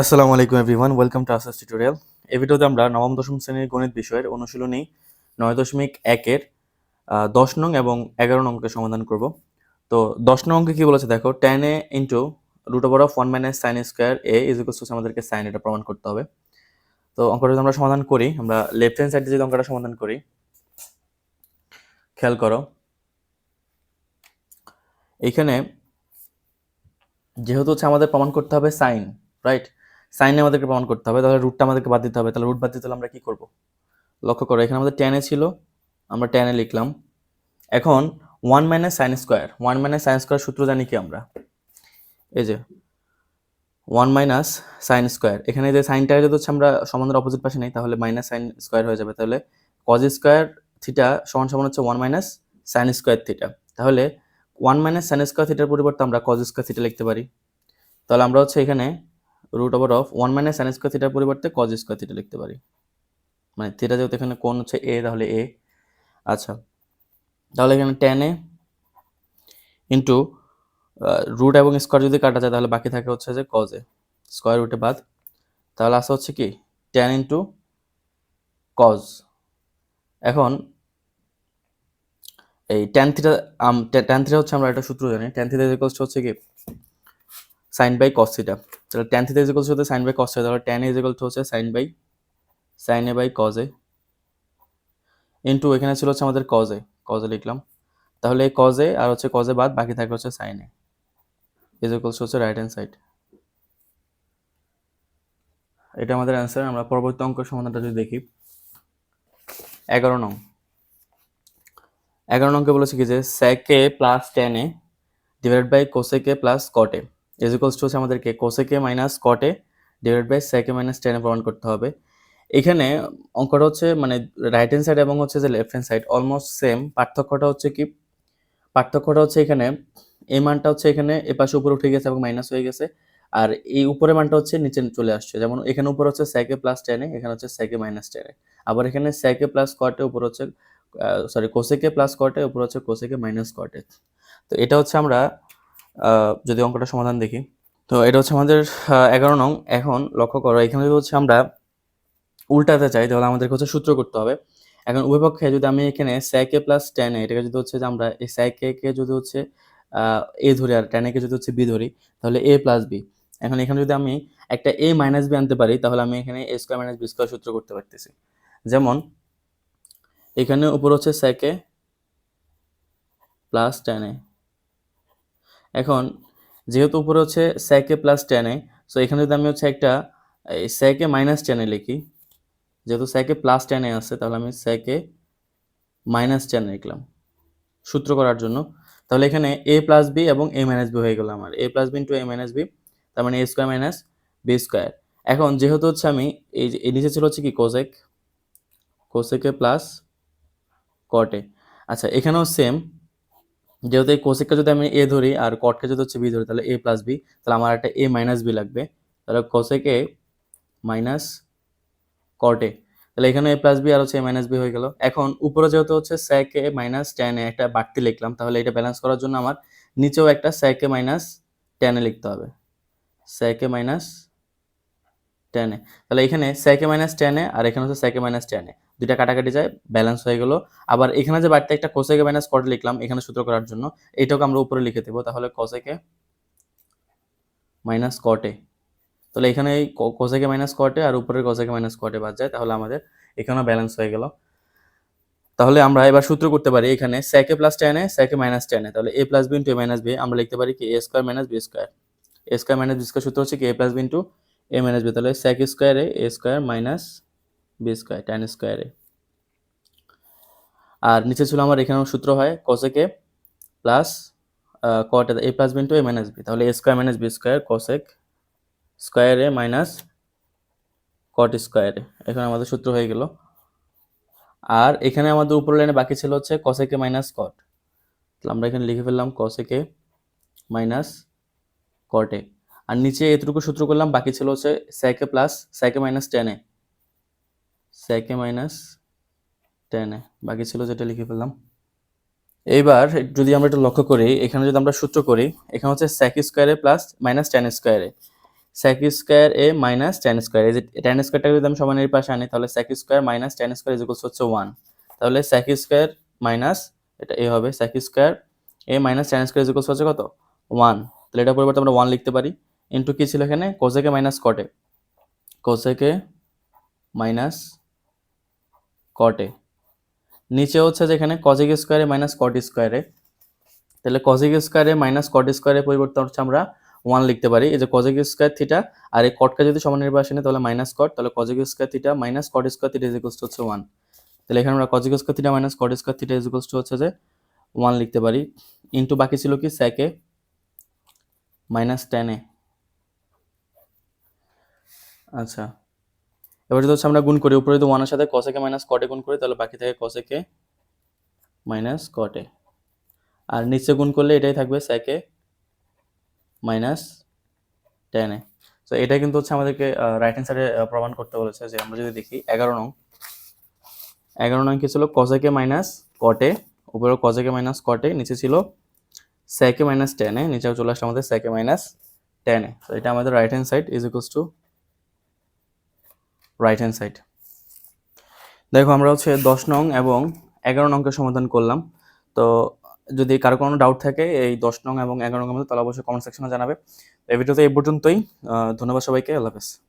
আসসালামু আলাইকুম everyone welcome to আসাস টিউটোরিয়াল এই ভিডিওতে আমরা নবম, দশম শ্রেণির গণিত বিষয়ের অনুশীলনী নয় দশমিক একের দশ নং এবং এগারো নং সমাধান করব। তো দশ নং অঙ্কে কি বলেছে? দেখো tan A into root over of one minus sin square A is equals to আমাদেরকে সাইন এটা প্রমাণ করতে হবে। তো অঙ্কটা যদি আমরা সমাধান করি, আমরা লেফট হ্যান্ড সাইডে যদি অঙ্কটা সমাধান করি, খেয়াল করো এইখানে যেহেতু হচ্ছে আমাদের প্রমাণ করতে হবে সাইন রাইট সাইনে আমাদেরকে প্রমাণ করতে হবে, তাহলে রুটটা আমাদেরকে বাদ দিতে হবে, তাহলে রুট বাদ দিতে হলে আমরা কি করব? লক্ষ্য করো, এখানে আমাদের টেনে ছিল, আমরা টেনে লিখলাম। এখন one minus sin square one minus sin square সূত্র জানি কি আমরা? এই যে ওয়ান মাইনাস সাইন স্কোয়ার এখানে যে সাইনটা যদি হচ্ছে আমরা সমানের অপোজিট পাশে নেই, তাহলে মাইনাস সাইন স্কোয়ার হয়ে যাবে, তাহলে কজ স্কোয়ার থিটা সমান সমান হচ্ছে one minus sin square theta তাহলে ওয়ান মাইনাস সাইন স্কোয়ার থিটার পরিবর্তে আমরা কজ স্কোয়ার থিটা লিখতে পারি। তাহলে আমরা হচ্ছে এখানে root over of one minus sin square থিটার পরিবর্তে কজ স্কোয়ার থিটা লিখতে পারি। মানে থিটা যেহেতু এখানে কোন হচ্ছে এ তাহলে এ আচ্ছা তাহলে এখানে টেন এ ইন্টু রুট এবং স্কোয়ার যদি কাটা যায়, তাহলে বাকি থাকে হচ্ছে যে কজ এ স্কোয়ার রুটে বাদ। তাহলে আসা হচ্ছে কি? টেন ইন্টু কজ এখন, এই টেন থিটা টেন থিটা হচ্ছে আমরা একটা সূত্র জানি। টেন থিটা হচ্ছে কি? সাইন বাই কস থিটা তাহলে tan theta is equals sin by cos theta তাহলে টেন ইজ টু হচ্ছে sin by sin A by cos A into এখানে ছিল হচ্ছে আমাদের কজ এ কজ এ লিখলাম। তাহলে এই কজ এ আর হচ্ছে কজ এ বাদ বাকি থাকে হচ্ছে সাইন এ ইজ ইকুয়ালস হচ্ছে রাইট হ্যান্ড সাইড এটা আমাদের অ্যান্সার আমরা পরবর্তী অঙ্ক সমাধানটা যদি দেখি। এগারো নং। এগারো নংকে বলেছে কি যে sec plus tan A divide by cosec plus cot A is equals to হচ্ছে আমাদেরকে cosec minus cot divide by sec A minus tan প্রমাণ করতে হবে। এখানে অঙ্কটা হচ্ছে মানে রাইট হ্যান্ড সাইড এবং হচ্ছে যে left hand side almost same পার্থক্যটা হচ্ছে কি? পার্থক্যটা হচ্ছে এখানে এই মানটা হচ্ছে এখানে এ পাশে উপরে উঠে গেছে এবং মাইনাস হয়ে গেছে। আর এই উপরের মানটা হচ্ছে নিচে চলে আসছে। যেমন এখানে উপর হচ্ছে স্যাকে প্লাস টেনে এখানে হচ্ছে স্যাকে মাইনাস টেনে আবার এখানে স্যাকে প্লাস কটে উপর হচ্ছে সরি কোসেকে প্লাস কটে উপর হচ্ছে কোসেকে মাইনাস কটে তো এটা হচ্ছে আমরা যদি অঙ্কটা সমাধান দেখি। তো এটা হচ্ছে আমাদের এগারো নং। এখন লক্ষ্য করো, এখানে যদি হচ্ছে আমরা উল্টাতে চাই, তাহলে আমাদেরকে হচ্ছে সূত্র করতে হবে। এখন উভয় পক্ষে যদি আমি এখানে স্যাক প্লাস টেন এটাকে যদি হচ্ছে যে আমরা এই স্যাক কে যদি হচ্ছে এ ধরি আর টেন কে যদি হচ্ছে বি ধরি, তাহলে এ প্লাস বি এখন এখানে যদি আমি একটা এ মাইনাস বি আনতে পারি, তাহলে আমি এখানে A square minus B square সূত্র করতে পারতেছি। যেমন, এখানে উপর হচ্ছে স্যাক প্লাস টেন এখন যেহেতু উপরে হচ্ছে স্যাক প্লাস টেন সো এখানে যদি আমি হচ্ছে একটা স্যাক মাইনাস টেন লিখি, যেহেতু স্যাকে প্লাস টেনে আছে, তাহলে আমি স্যাকে মাইনাস টেন লিখলাম সূত্র করার জন্য। তাহলে এখানে এ প্লাস বি এবং এ মাইনাস বি হয়ে গেল আমার। A plus B into A minus B তার মানে A square minus B square এখন যেহেতু হচ্ছে আমি এই যে নিচে ছিল হচ্ছে কি কোসেক কোসেকে প্লাস কটে আচ্ছা এখানেও সেম যেহেতু এই কোসেককে যদি আমি এ ধরি আর কটকে যদি হচ্ছে বি ধরি, তাহলে এ প্লাস বি তাহলে আমার একটা এ মাইনাস বি লাগবে। তাহলে কোসেকে মাইনাস কটে তাহলে এখানে এ প্লাস বি আর হচ্ছে এ মাইনাস বি হয়ে গেল। এখন উপরে যেহেতু হচ্ছে স্যাক এ মাইনাস টেন একটা বাড়তি লিখলাম, তাহলে এটা ব্যালেন্স করার জন্য আমার নিচেও একটা স্যাক মাইনাস টেন লিখতে হবে। স্যাক মাইনাস টেন তাহলে এখানে স্যাক মাইনাস টেন আর এখানে হচ্ছে স্যাক মাইনাস টেন দুইটা কাটাকাটি যায় ব্যালেন্স হয়ে গেল। আবার এখানে যে বাড়তি একটা কোসেকে মাইনাস কট লিখলাম এখানে সূত্র করার জন্য, এটাকে আমরা উপরে লিখে দেবো। তাহলে কোসেকে মাইনাস কটে তাহলে এখানে এই কোসেকে মাইনাস কটে আর উপরের কোসেকে মাইনাস কটে বাদ যায়, তাহলে আমাদের এখানেও ব্যালেন্স হয়ে গেল। তাহলে আমরা এবার সূত্র করতে পারি এখানে স্যাকে প্লাস টেনে স্যাকে মাইনাস টেনে তাহলে A plus B into A minus B আমরা লিখতে পারি কি A square minus B square A square minus B square সূত্র হচ্ছে কি A plus B into A minus B তাহলে স্যাক স্কোয়ারে A square minus B square tan স্কোয়ারে আর নিচে ছিল আমার এখানেও সূত্র হয় cosec plus cot A plus B into A minus B তাহলে A square minus B square cosec স্কোয়ারে মাইনাস কট স্কোয়ারে এখানে আমাদের সূত্র হয়ে গেল। আর এখানে আমাদের উপর লাইনে বাকি ছিল হচ্ছে কসেকে মাইনাস কট তাহলে আমরা এখানে লিখে ফেললাম কসেকে মাইনাস কটে আর নিচে এতটুকু সূত্র করলাম, বাকি ছিল হচ্ছে স্যাকে প্লাস স্যাকে মাইনাস টেনে স্যাকে মাইনাস টেনে বাকি ছিল যেটা লিখে ফেললাম। এইবার যদি আমরা একটু লক্ষ্য করি, এখানে যদি আমরা সূত্র করি, এখানে হচ্ছে স্যাক স্কোয়ারে প্লাস মাইনাস টেন স্কোয়ারে sec square A minus tan square যে টেন স্কোয়ারটা যদি আমি সমানের পাশে আনি, তাহলে sec square minus tan square is হচ্ছে ওয়ান তাহলে স্যাক স্কোয়ার মাইনাস এটা এ হবে sec square A minus tan square is হচ্ছে কত? ওয়ান তাহলে এটা পরিবর্তে আমরা ওয়ান লিখতে পারি। ইন্টু কি ছিল এখানে? Cosec minus cot cosec minus cot নিচে হচ্ছে যেখানে কজিক স্কোয়ারে মাইনাস কট স্কোয়ারে তাহলে কজিক স্কোয়ারে মাইনাস কট স্কোয়ারের পরিবর্তে হচ্ছে আমরা ওয়ান লিখতে পারি। এই যে কজিক স্কোয়ার থিটা আর এই কটকে যদি সমান নির্বাচনে তাহলে মাইনাস কট তাহলে cosec square theta minus cot square theta equals হচ্ছে ওয়ান তাহলে এখানে আমরা cosec square theta minus cot square theta equals হচ্ছে যে ওয়ান লিখতে পারি। ইন্টু বাকি ছিল কি? স্যাকে মাইনাস টেনে আচ্ছা। এবার যদি হচ্ছে আমরা গুণ করি, উপরে যদি ওয়ানের সাথে কসেকে মাইনাস কটে গুণ করি, তাহলে বাকি থাকে কসেকে মাইনাস কটে আর নিচে গুণ করলে এটাই থাকবে স্যাকে মাইনাস টেনে তো এটা কিন্তু হচ্ছে আমাদেরকে রাইট হ্যান্ড সাইডে প্রমাণ করতে বলেছে যে আমরা যদি দেখি, এগারো নং এগারো নং কি ছিল? কজেকে মাইনাস কটে উপরে কজেকে মাইনাস কটে নিচে ছিল স্যাকে মাইনাস টেনে নিচে চলে আসছে আমাদের স্যাকে মাইনাস টেনে তো এটা আমাদের right hand side is equals to right hand side দেখো, আমরা হচ্ছে দশ নং এবং এগারো নংকে সমাধান করলাম। তো যদি কারও কোনো ডাউট থাকে, এই দশ নং এবং এগারো নং মধ্যে, তাহলে অবশ্যই কমেন্ট সেকশনে জানাবে। এই ভিডিওতে এই পর্যন্তই। ধন্যবাদ সবাইকে। আল্লাহ হাফেজ।